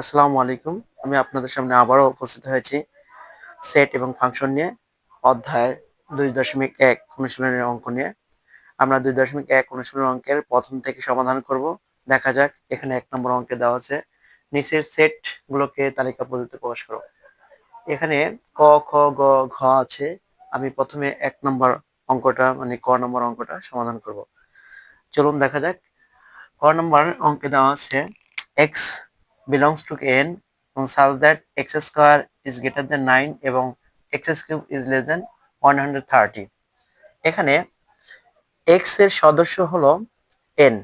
আসসালামু আলাইকুম। আমি আপনাদের সামনে আবারও উপস্থিত হয়েছি সেট এবং ফাংশন নিয়ে অধ্যায় দুই দশমিক এক অনুশীলনের অঙ্ক নিয়ে। আমরা দুই দশমিক এক অনুশীলনের অঙ্কের প্রথম থেকে সমাধান করব। দেখা যাক, এখানে এক নম্বর অঙ্কে দেওয়া আছে। নিচের সেট গুলোকে তালিকা পদ্ধতিতে প্রকাশ করো। এখানে ক, খ, গ, ঘ আছে। আমি প্রথমে এক নম্বর অঙ্কটা মানে ক নম্বর অঙ্কটা সমাধান করব। চলুন দেখা যাক। ক নম্বর অঙ্কে দেওয়া আছে, এক্স belongs to n এবং such that x square is greater than 9 এবং x cube is less than 130 এখানে x এর সদস্য হলো n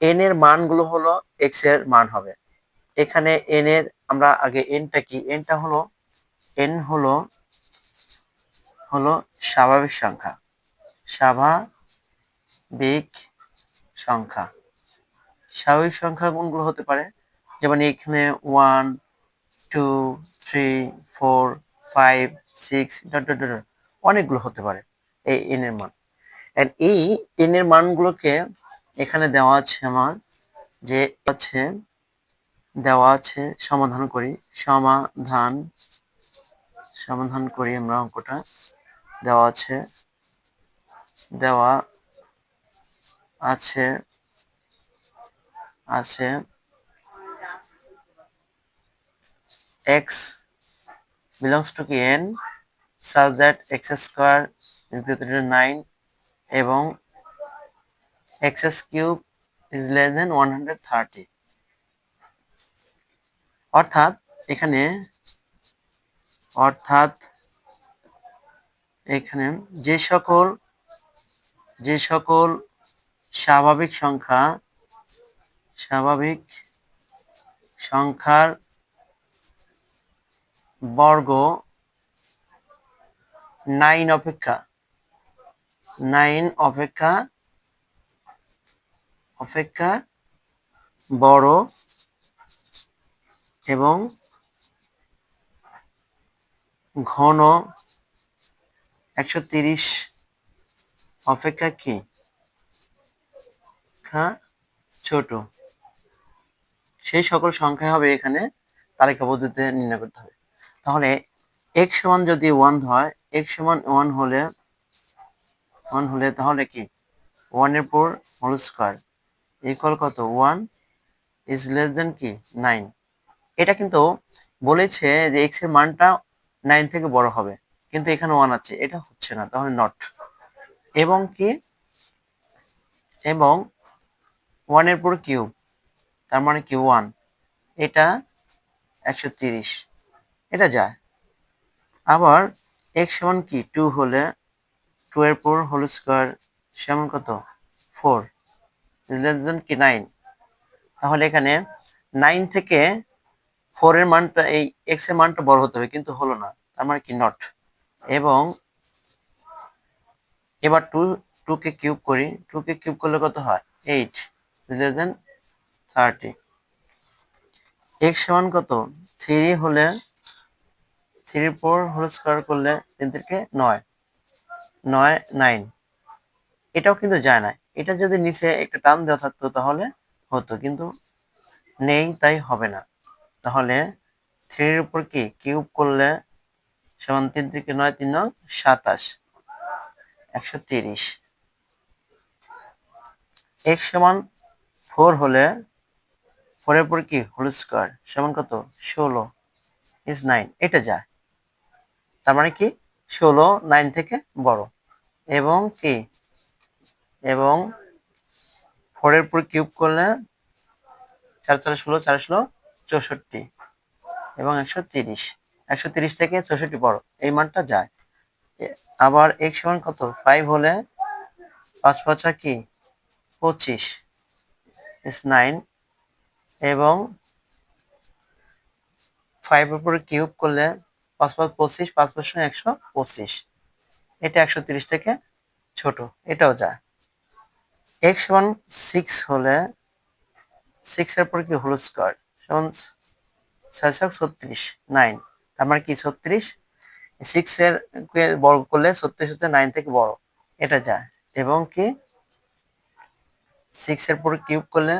n এর মানগুলো হলো x এর মান হবে। এখানে n এর আমরা আগে n টা কি? n টা হলো, n হলো হলো স্বাভাবিক সংখ্যা। স্বাভাবিক সংখ্যা। স্বাভাবিক সংখ্যা কোনগুলো হতে পারে? যেমন এখানে one two three four five six dot dot dot অনেকগুলো হতে পারে এই এন এর মান। অ্যান্ড এই এন এর মানগুলোকে এখানে দেওয়া আছে আমার যে আছে, দেওয়া আছে, সমাধান করি, সমাধান সমাধান করি আমরা অঙ্কটা, দেওয়া আছে দেওয়া আছে আছে x belongs to n such that x square is greater than 9 এবং x cube is less than 130 অর্থাৎ এখানে অর্থাৎ এখানে যে সকল যে সকল স্বাভাবিক সংখ্যা স্বাভাবিক সংখ্যার বর্গ নাইন অপেক্ষা নাইন অপেক্ষা অপেক্ষা, বড় এবং ঘন, একশো তিরিশ অপেক্ষা কি? ছোট। সেই সকল সংখ্যা হবে এখানে তালিকা পদ্ধতিতে নির্ণয় করতে হবে। তাহলে এক্স সমান যদি ওয়ান হয় এক্স সমান ওয়ান হলে ওয়ান হলে তাহলে কি? ওয়ানের পর হোল স্কোয়ার ইকুয়াল কত? ওয়ান ইজ লেস দেন কি? নাইন এটা কিন্তু বলেছে যে এক্সের মানটা নাইন থেকে বড় হবে, কিন্তু এখানে ওয়ান আছে, এটা হচ্ছে না, তাহলে নট এবং কি? এবং ওয়ানের পর কিউব তার মানে কি? ওয়ান এটা একশো তিরিশ। এটা যায়। আবার এক্স সমান কি? টু হলে টু এর পর হোল স্কোয়ার সমান কত? ফোর লেস কি? নাইন তাহলে এখানে নাইন থেকে ফোর এর মানটা, এই এক্সের মানটা বড় হতে হবে, কিন্তু হলো না। তার মানে কি? নট এবং এবার টু টু কে কিউব করি। টু কে কিউব করলে কত হয়? Eight less than thirty x সমান কত? থ্রি হলে থ্রি ফোর হোল স্কোয়ার করলে তিন থেকে নয় নয়, নাইন। এটাও কিন্তু যায় না। এটা যদি নিচে একটা টার্ম দেওয়া থাকতো তাহলে হতো, কিন্তু নেই, তাই হবে না। তাহলে থ্রির উপর কি? কিউব করলে সমান তিন থেকে নয়, তিন নয় সাতাশ, একশো তিরিশ। এক্স সমান ফোর হলে ফোরের পর কি? Whole square. সমান কত? ষোলো, ইজ নাইন। এটা যায়। তার মানে কি? ষোলো নাইন থেকে বড়। এবং কি? এবং ফোরের পর কিউব করলে চার চার ষোলো চার ষোলো, চৌষট্টি। এবং একশো তিরিশ। একশো তিরিশ থেকে চৌষট্টি বড়। এই মানটা যায়। আবার এক সমান কত? ফাইভ হলে পাঁচ পাঁচা কি? পঁচিশ। ইস নাইন এবং ফাইভের উপরে কিউব করলে পাঁচ পাঁচ পঁচিশ, পাঁচ পাঁচ একশো পঁচিশ। এটা একশো তিরিশ থেকে ছোট, এটাও যায় এক্স ওয়ান সিক্স হলে সিক্সের পর কি হলো স্কোয়ার যেমন ছয় ছত্রিশ নাইন তার মানে কি ছত্রিশ? সিক্সের বর্গ করলে ছত্রিশ হচ্ছে নাইন থেকে বড়। এটা যায় এবং কি সিক্সের পর কিউব করলে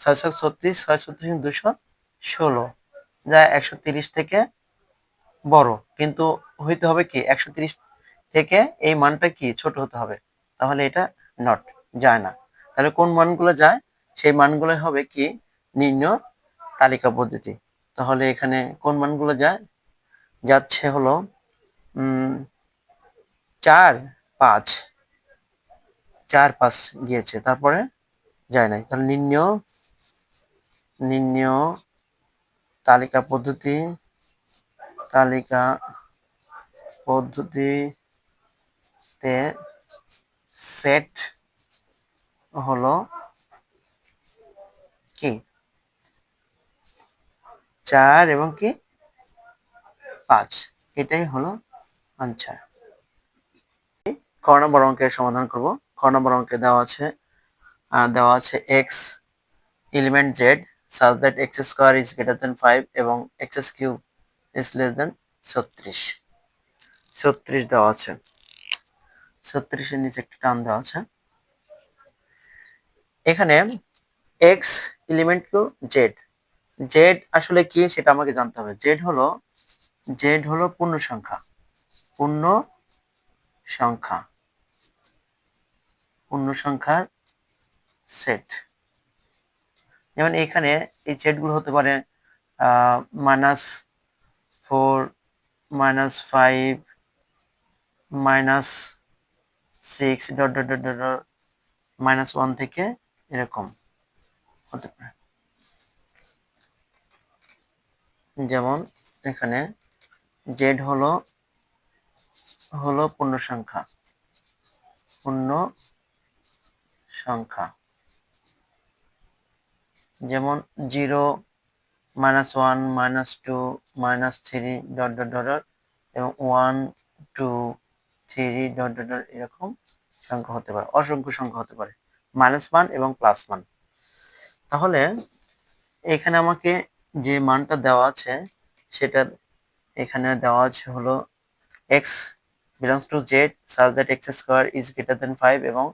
ছয় ছত্রিশ ছয় ছত্রিশ, দুশো ষোলো। যা একশো তিরিশ থেকে বড়। কিন্তু হইতে হবে কি, একশো থেকে এই মানটা কি, ছোট হতে হবে। তাহলে এটা নট যায় না। তাহলে কোন মানগুলো যায়? সেই মানগুলো হবে কি, নিম্ন তালিকা পদ্ধতি। তাহলে এখানে কোন মানগুলো যায়? যাচ্ছে হলো চার পাঁচ। চার পাঁচ গিয়েছে, তারপরে যায় নাই। তাহলে নিম্ন নিম্ন তালিকা পদ্ধতি তালিকা পদ্ধতিতে সেট হলো কি? চার এবং কি? পাঁচ। এটাই হলো আনসার। ক নম্বর অঙ্কের সমাধান করব। ক নম্বর অঙ্কে দেওয়া আছে দেওয়া আছে x element Z such that x square is greater than five এবং x cube is less than ছত্রিশ। ছত্রিশ দেওয়া আছে। ছত্রিশের নিচে একটা টান দেওয়া আছে। এখানে x element to Z Z আসলে কি সেটা আমাকে জানতে হবে। জেড হলো জেড হলো পূর্ণ সংখ্যা। পূর্ণ সংখ্যা। পূর্ণ সংখ্যার সেট যেমন এখানে এই সেটগুলো হতে পারে minus four minus five minus six dot dot dot dot minus one থেকে এরকম হতে পারে। যেমন এখানে জেড হলো হলো পূর্ণ সংখ্যা। পূর্ণ সংখ্যা। যেমন zero minus one minus two minus three dot dot dot dot এবং one two three dot dot dot এরকম সংখ্যা হতে পারে, অসংখ্য সংখ্যা হতে পারে মাইনাস ওয়ান এবং প্লাস ওয়ান তাহলে এখানে আমাকে যে মানটা দেওয়া আছে সেটা এখানে দেওয়া আছে হলো x belongs to Z such that x square is greater than five এবং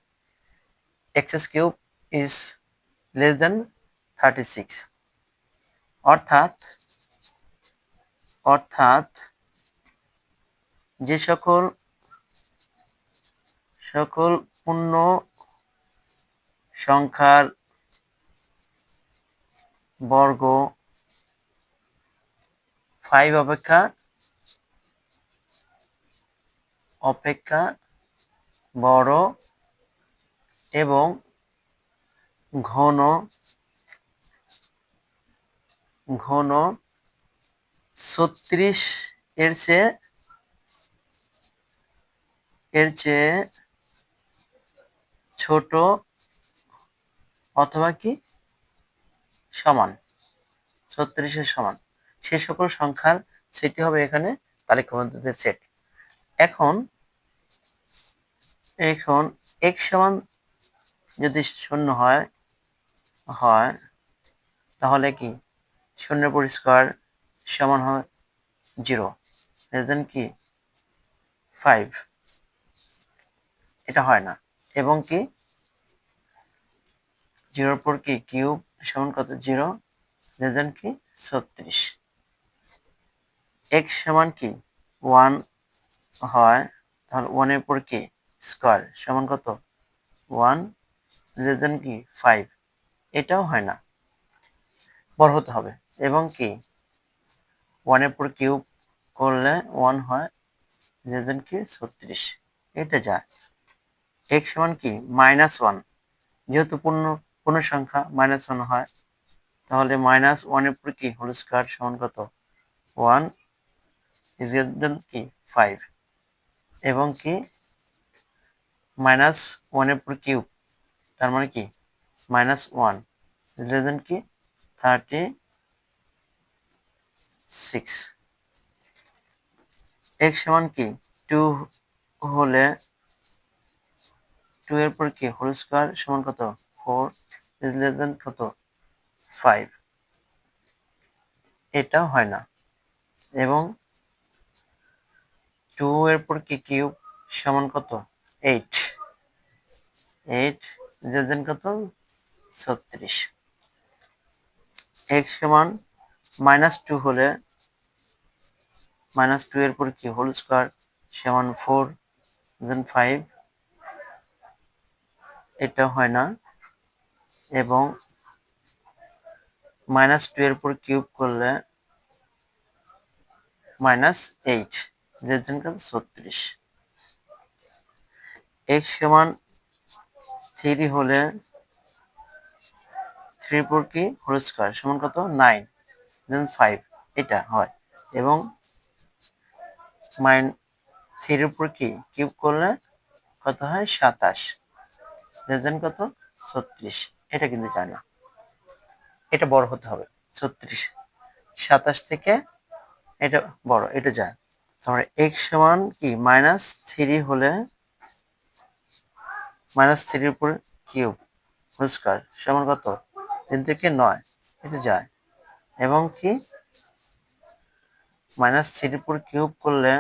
x cube is less than thirty six অর্থাৎ অর্থাৎ যে সকল সকল পূর্ণ সংখ্যার বর্গ ফাইভ অপেক্ষা অপেক্ষা বড় এবং ঘন ঘন ছত্রিশ এর চেয়ে এর চেয়ে ছোট অথবা কি? সমান। ছত্রিশের সমান। সে সকল সংখ্যার সেটি হবে এখানে তালিকাবদ্ধতে সেট। এখন এখন এক সমান যদি শূন্য হয় হয়, তাহলে কি? শূন্যের পর স্কোয়ার সমান হয় জিরো। রেজন কি? ফাইভ। এটা হয় না। এবং কি? জিরোর পর কি? কিউব সমান কত? জিরো। রেজন কি? ছত্রিশ। এক্স সমান কি? ওয়ান হয়, তাহলে ওয়ানের পর কি? স্কোয়ার সমান কত? ওয়ান। রেজন কি? ফাইভ। এটাও হয় না। বড় হতে হবে। এবং কি? ওয়ানের পর কিউব করলে ওয়ান হয় রেজন কি? ছত্রিশ। এটা যায়। এক্স সমান কি? মাইনাস ওয়ান যেহেতু পূর্ণ পূর্ণ সংখ্যা মাইনাস ওয়ান হয়, তাহলে মাইনাস ওয়ানের পর কি? হোল স্কোয়ার সমান কত? ওয়ান ইজ কি? ফাইভ এবং কি? মাইনাস ওয়ানের পর কিউব। তার মানে কি? মাইনাস ওয়ান ইজ কি? থার্টি সিক্স এক্স সমান কি? টু হলে টু এর পর কি? হোল স্কোয়ার সমান কত? ফোর ইজ লেস দেন কত? ফাইভ এটাও হয় না। এবং টু এর পর কি কিউব সমান কত? এইট এইট লেস দেন কত? ছত্রিশ। এক্স সমান মাইনাস টু হলে মাইনাস টু এর পর কি? হোল স্কোয়ার সমান ফোর দেন ফাইভ এটা হয় না। এবং মাইনাস টু এর পর কিউব করলে মাইনাস এইট রেজাল্ট কত ছত্রিশ। এক্স সমান থ্রি হলে থ্রি পর কি? হোল স্কোয়ার সমান কত? নাইন দেন ফাইভ এটা হয়। এবং মাইন থ্রির উপর কি? কিউব করলে কত হয়? সাতাশ। রেজাল্ট কত? ছত্রিশ। এটা কিন্তু যায় না। এটা বড় হতে হবে। ছত্রিশ। সাতাশ থেকে এটা বড়, এটা যায়। তারপরে এক্স সমান কি? মাইনাস থ্রি হলে মাইনাস থ্রির উপর কিউব স্কোয়ার সমান কত? তিন থেকে নয়। এটা যায়। এবং কি? মাইনাস থ্রির উপর কিউব করলে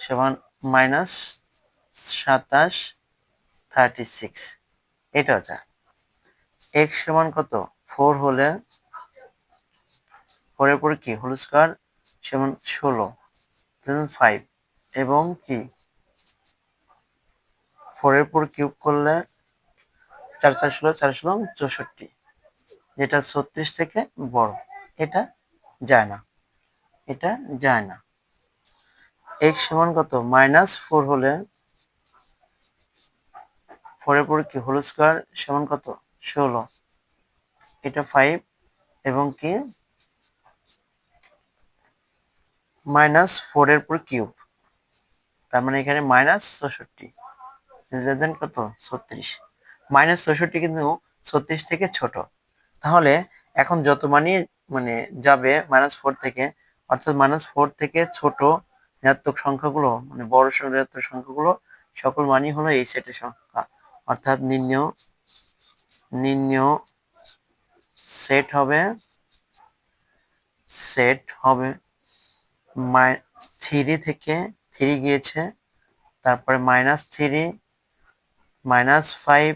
সমান মাইনাস সাতাশ থার্টি সিক্স এটাও যায় এক্স সমান কত? ফোর হলে ফোরের পরে কি? হোল স্কোয়ার সমান ষোলো ফাইভ এবং কি? ফোরের পর কিউব করলে চার চার ষোলো চার ষোলো, চৌষট্টি। যেটা ছত্রিশ থেকে বড়, এটা যায় না, এটা যায় না। এক সমান কত? মাইনাস ফোর হলে ফোরের পর কি? হোল স্কোয়ার সমান কত? ষোলো। এটা ফাইভ এবং কি? মাইনাস ফোরের পর কিউব তার মানে এখানে মাইনাস চৌষট্টি। কত? ছত্রিশ। মাইনাস চৌষট্টি কিন্তু ছত্রিশ থেকে ছোট। তাহলে এখন যত মানি মানে যাবে মাইনাস ফোর থেকে, অর্থাৎ মাইনাস ফোর থেকে ছোট ঋণাত্মক সংখ্যাগুলো মানে বড় ঋণাত্মক সংখ্যাগুলো, সকল মানই হলো এই সেটের সংখ্যা। অর্থাৎ নির্ণয় নির্ণয় সেট হবে সেট হবে থ্রি থেকে থ্রি গিয়েছে, তারপরে minus three minus five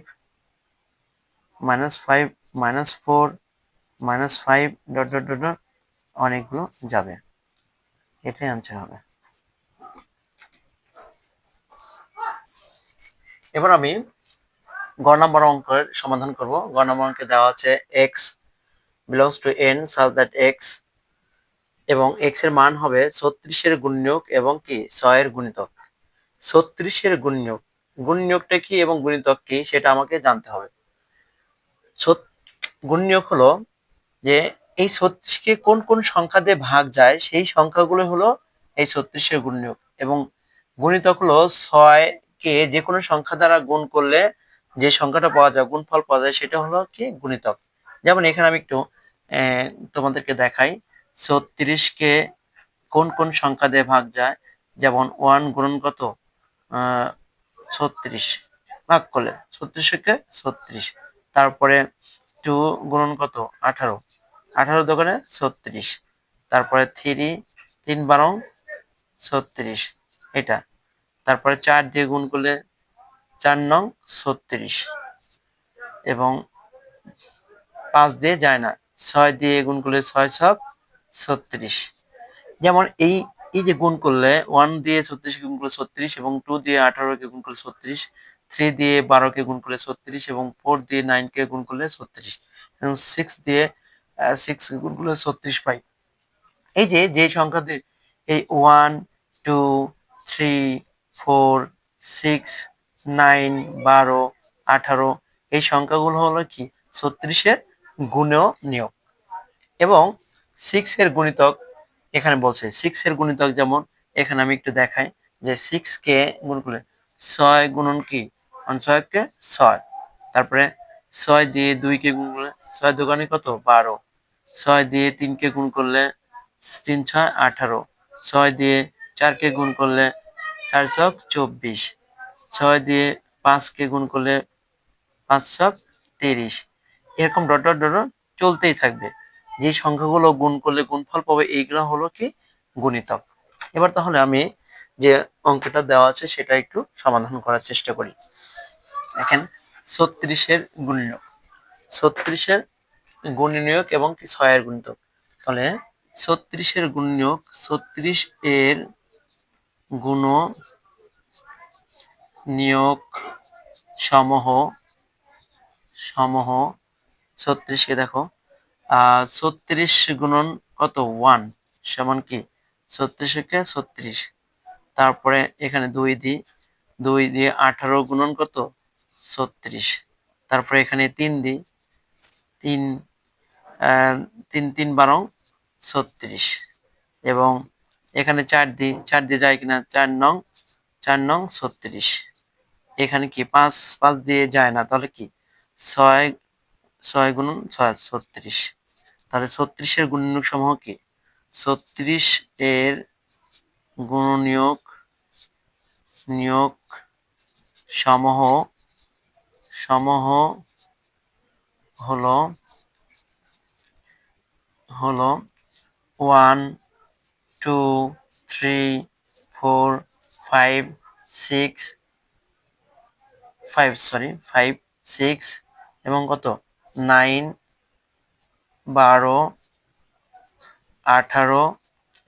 minus five minus four minus five dot dot dot dot অনেকগুলো যাবে। এটাই আনসার হবে। এবার আমি গ নম্বর অঙ্কের সমাধান করব। গ নম্বর অঙ্কে দেওয়া আছে x belongs to N such that x এবং এক্সের মান হবে ছত্রিশের গুণনীয়ক এবং কি? ছয়ের গুণিতক। ছত্রিশের গুণনীয়ক। গুণনীয়কটা কি এবং গুণিতক কি সেটা আমাকে জানতে হবে। গুণনীয়ক হলো যে এই ছত্রিশকে কোন কোন সংখ্যা দিয়ে ভাগ যায়, সেই সংখ্যাগুলো হলো এই ছত্রিশের গুণনীয়ক এবং গুণিতক হলো ছয় কে যে কোনো সংখ্যা দ্বারা গুণ করলে যে সংখ্যাটা পাওয়া যায়, গুণফল পাওয়া যায়, সেটা হলো কি? গুণিতক। যেমন এখানে আমি একটু তোমাদেরকে দেখাই। ছত্রিশকে কোন কোন সংখ্যা দিয়ে ভাগ যায়? যেমন ওয়ান গুণন কত? ছত্রিশ। ভাগ করলে, ছত্রিশকে ছত্রিশ। তারপরে টু গুণন কত? আঠারো। আঠারো দোকানে ছত্রিশ। তারপরে থ্রি তিন বারো ছত্রিশ। এটা। তারপরে চার দিয়ে গুণ করলে চার নং ছত্রিশ। এবং পাঁচ দিয়ে যায় না। ছয় দিয়ে গুণ করলে ছয় ছক ছত্রিশ। যেমন এই এই যে গুণ করলে ওয়ান দিয়ে ছত্রিশ গুণ করলে ছত্রিশ এবং টু দিয়ে আঠারোকে গুণ করলে ছত্রিশ থ্রি দিয়ে বারোকে গুণ করলে ছত্রিশ এবং ফোর দিয়ে নাইনকে গুণ করলে ছত্রিশ এবং সিক্স দিয়ে সিক্স গুণ করলে ছত্রিশ পাই। এই যে যে সংখ্যা দিয়ে এই one two three four six nine বারো, আঠারো, এই সংখ্যাগুলো হলো কি? ছত্রিশের গুণেও নিয়োগ। এবং সিক্স এর গুণিতক এখানে বলছে সিক্স এর গুণিতক যেমন, এখানে আমি একটু দেখাই যে সিক্স কে গুণ করলে ছয় গুণন কি? ছয়কে ছয়। তারপরে ছয় দিয়ে দুইকে গুণ করলে ছয় দোকানে কত? বারো। ছয় দিয়ে তিনকে গুণ করলে তিন ছয় আঠারো। ছয় দিয়ে চারকে গুণ করলে চার ছক চব্বিশ। ছয় দিয়ে পাঁচকে গুণ করলে পাঁচ ছক তিরিশ। এরকম ডট ডট ডট চলতেই থাকবে। যে সংখ্যাগুলো গুণ করলে গুণফল পাবে, এইগুলো হলো কি? গুণিতক। এবার তাহলে আমি যে অঙ্কটা দেওয়া আছে সেটা একটু সমাধান করার চেষ্টা করি। দেখেন, ছত্রিশের গুণনীয়ক। ছত্রিশের গুণনীয়ক এবং কি ছয়ের গুণিতক তাহলে ছত্রিশের গুণনীয়ক ছত্রিশ এর গুণ নিয়োগ সমূহ সমূহ ছত্রিশকে দেখো ছত্রিশ গুণন কত? ওয়ান সমান কি? ছত্রিশকে ছত্রিশ। তারপরে এখানে দুই দিই দুই দিয়ে আঠারো গুণন কত? ছত্রিশ। তারপরে এখানে তিন দিই। তিন তিন তিন বারো, ছত্রিশ। এবং এখানে চার দিই। চার দিয়ে যায় কিনা? চার নং চার নং, ছত্রিশ। এখানে কি পাঁচ পাঁচ দিয়ে যায় না? তাহলে কি? ছয় ছয় গুণন ছয়, ছত্রিশ। তাহলে ছত্রিশের গুণনীয়ক সমূহ কি? ছত্রিশ এর গুণনীয়ক, নিয়োগ সমূহ সমূহ হলো হলো one two three four five six five sorry five six এবং কত? নাইন বারো, আঠারো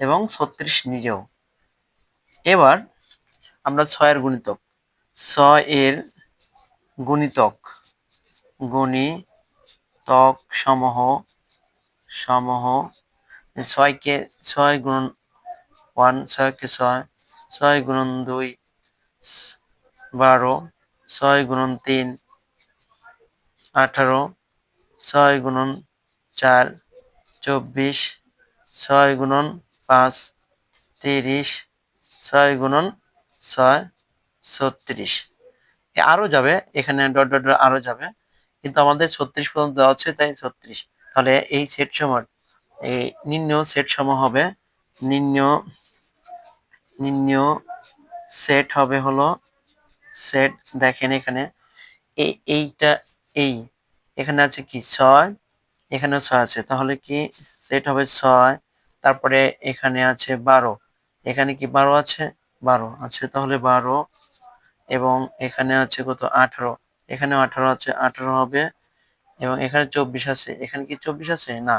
এবং ছত্রিশ নিজেও। এবার আমরা ছয়ের গুণিতক। ছয় এর গুণিতক। গুণিতক সমূহ সমূহ ছয়কে ছয় গুণ ওয়ান, ছয়কে ছয় ছয় গুণন দুই, বারো, ছয় গুণন তিন, আঠারো, ছয় গুণন চার, চব্বিশ, ছয় গুণন পাঁচ, তিরিশ, ছয় গুণন ছয়, ছত্রিশ। আরও যাবে, এখানে ডট ডট আরও যাবে। কিন্তু আমাদের ছত্রিশ পর্যন্ত দেওয়া আছে, তাই ছত্রিশ। তাহলে এই সেট সময় এই নিম্ন সেট সম হবে, নিম্ন নিম্ন সেট হবে হলো সেট দেখেন এখানে এই এইটা এই, এখানে আছে কি, ছয় এখানে ছয় আছে। তাহলে কি সেট হবে ছয়, তারপরে এখানে আছে বারো, এখানে কি বারো আছে? বারো আছে, তাহলে বারো এবং এখানে আছে কত? আঠারো। এখানে আঠারো আছে, আঠারো হবে। এবং এখানে চব্বিশ আছে। এখানে কি চব্বিশ আছে? না।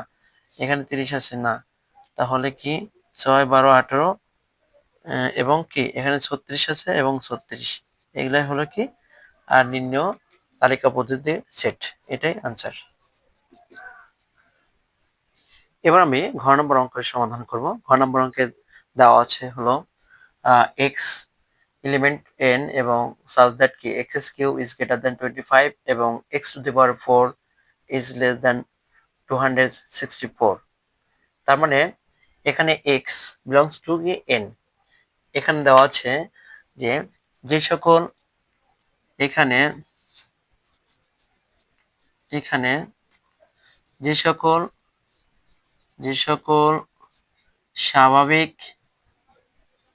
এখানে তিরিশ আছে, না। তাহলে কি? ছয়, বারো, আঠারো এবং কি? এখানে ছত্রিশ আছে এবং ছত্রিশ। এগুলাই হলো কি? আর নিম্ন তালিকা পদ্ধতির সেট। এটাই আনসার এবার আমি ঘর নম্বর অঙ্কের সমাধান করব। ঘর নম্বর অঙ্কে দেওয়া আছে হলো এক্স এলিমেন্ট এন এবং সাজ দ্যাট কি x S Q is greater than twenty five এবং x to the power four is less than two hundred sixty four তার মানে এখানে এক্স বিলংস টু কি এন এখানে দেওয়া আছে যে যে সকল এখানে এখানে যে সকল যে সকল স্বাভাবিক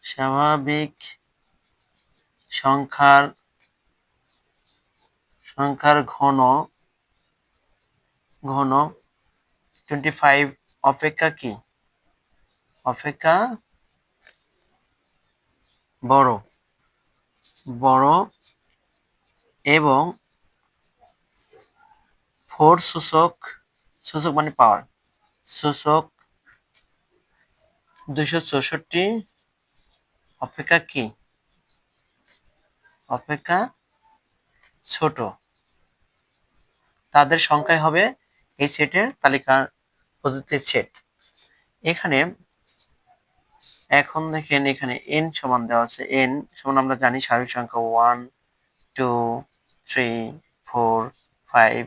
স্বাভাবিক সংখ্যার সংখ্যার ঘন ঘন টোয়েন্টি ফাইভ অপেক্ষা কি? অপেক্ষা বড় বড় এবং ফোর সূচক সূচক মানে পাওয়ার সূচক দুশো চৌষট্টি অপেক্ষা কি? অপেক্ষা ছোট। তাদের সংখ্যায় হবে এই সেটের তালিকার পদ্ধতির সেট এখানে এখন দেখেন এখানে এন সমান দেওয়া আছে। এন সমান আমরা জানি স্বাভাবিক সংখ্যা one two three four five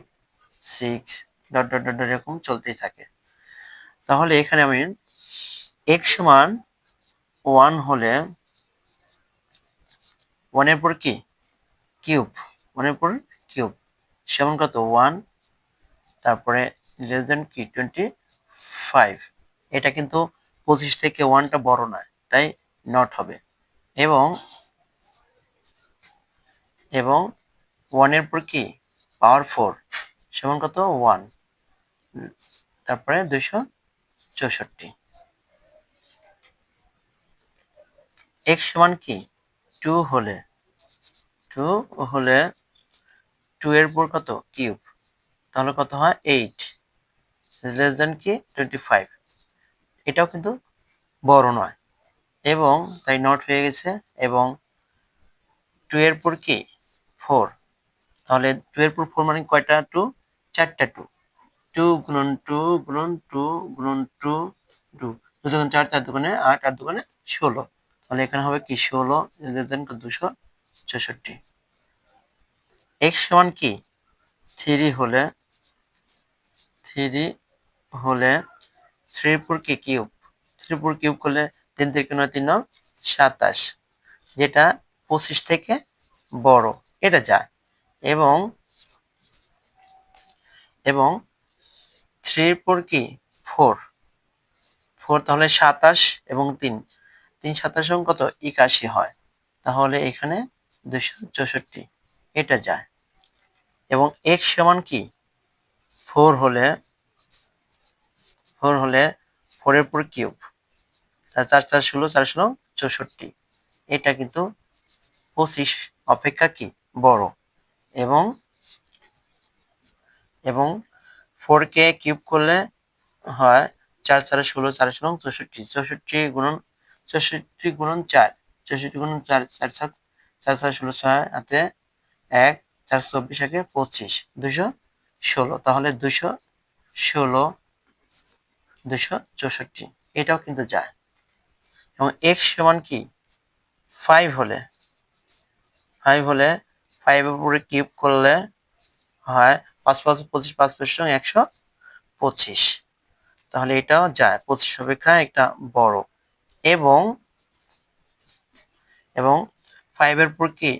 six dot dot dot এরকম চলতেই থাকে। তাহলে এখানে আমি এক্স সমান ওয়ান হলে ওয়ানের পর কি? কিউব। ওয়ানের পর কিউব। সমান কত? ওয়ান, তারপরে লেস দেন কি? টোয়েন্টি ফাইভ এটা কিন্তু পঁচিশ থেকে ওয়ানটা বড় নয়, তাই নট হবে। এবং এবং ওয়ানের পর কি? পাওয়ার ফোর সমান কত? ওয়ান। তারপরে দুইশো চৌষট্টি। এক্স সমান কি? টু হলে টু হলে টু এর পর কত? কিউব তাহলে কত হয়? এইট লেস দেন কি? টোয়েন্টি ফাইভ এটাও কিন্তু বড় নয়। এবং তাই নট হয়ে গেছে। এবং টু এর পর কি? ফোর তাহলে টু এর পর ফোর মানে কয়টা? টু চারটা টু টু গুণন টু গুণন টু গুণন টু টু দু দোকান চার চার দোকানে আট আট দোকানে ষোলো। তাহলে এখানে হবে কি ষোলো দুশো চৌষট্টি এক্স সমান কি? থ্রি হলে থ্রি হলে থ্রি পর কি কিউব থ্রি পর কিউব করলে তিন থেকে নয়, তিন নয় সাতাশ, যেটা পঁচিশ থেকে বড়, এটা যায়। এবং এবং থ্রির পর কি? ফোর ফোর তাহলে সাতাশ এবং তিন। তিন সাতাশ কত একাশি হয়। তাহলে এখানে দুশো চৌষট্টি, এটা যায়। এবং এক্স সমান কি? ফোর হলে ফোর হলে ফোরের পর কিউব। চার চার ষোলো চার ষোলো, চৌষট্টি। এটা কিন্তু পঁচিশ অপেক্ষা কি? বড়। এবং এবং ফোর কে কিউব করলে হয় চার চারে ষোলো, চার ষোলো, চৌষট্টি। চৌষট্টি গুণন চৌষট্টি গুণন চার চৌষট্টি গুণন চার চার সাত, চার চার ষোলো, ছয় হাতে এক, চার চব্বিশ, একে পঁচিশ, দুশো ষোলো, তাহলে দুশো ষোলো, দুশো চৌষট্টি, এটাও কিন্তু যায়। এবং এক্স সমান কি? ফাইভ হলে ফাইভ হলে ফাইভের উপরে কিউব করলে হয় পাঁচ পাঁচ পঁচিশ পাঁচ পঁচিশ, একশো পঁচিশ, তাহলে এটাও যায়। পঁচিশ অপেক্ষা একটা বড়। এবং এবং ফাইভের পর কি?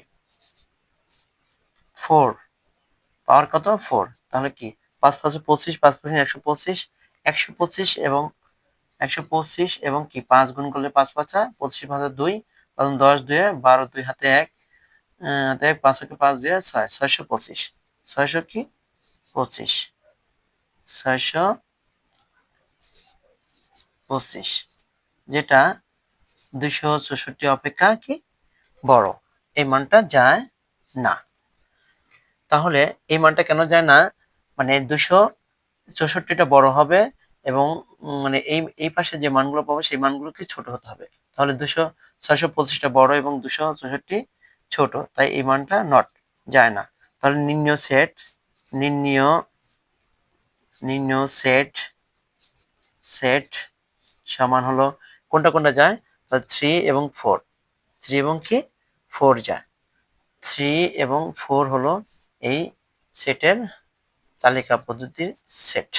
ফোর পাওয়ার কত? ফোর তাহলে কি? পাঁচ পাঁচশো পঁচিশ, পাঁচ পঁচিশ একশো পঁচিশ একশো পঁচিশ এবং একশো পঁচিশ এবং কি? পাঁচ গুণ করলে পাঁচ পাঁচা পঁচিশ পাঁচা দুই দশ দুয়ে বারো দুই হাতে এক হাতে এক পাঁচ পাঁচ দুয়ে ছয়, ছয়শো পঁচিশ। ছয়শো কি? পঁচিশ। ছয়শো পঁচিশ। যেটা দুইশো চৌষট্টি অপেক্ষা কি বড়। এই মানটা যায় না। তাহলে এই মানটা কেন যায় না? মানে দুশো চৌষট্টিটা বড় হবে এবং মানে এই এই পাশে যে মানগুলো পাবো সেই মানগুলোকে ছোট হতে হবে। তাহলে দুশো ছয়শো পঁচিশটা বড় এবং দুশো চৌষট্টি ছোট, তাই এই মানটা নট যায় না। তাহলে নির্ণয় সেট নির্ণয় নির্ণয় সেট সেট সমান হলো কোনটা কোনটা যায়? তাহলে থ্রি এবং ফোর থ্রি এবং কি? ফোর যায়। থ্রি এবং ফোর হলো এই সেটের তালিকা পদ্ধতির সেট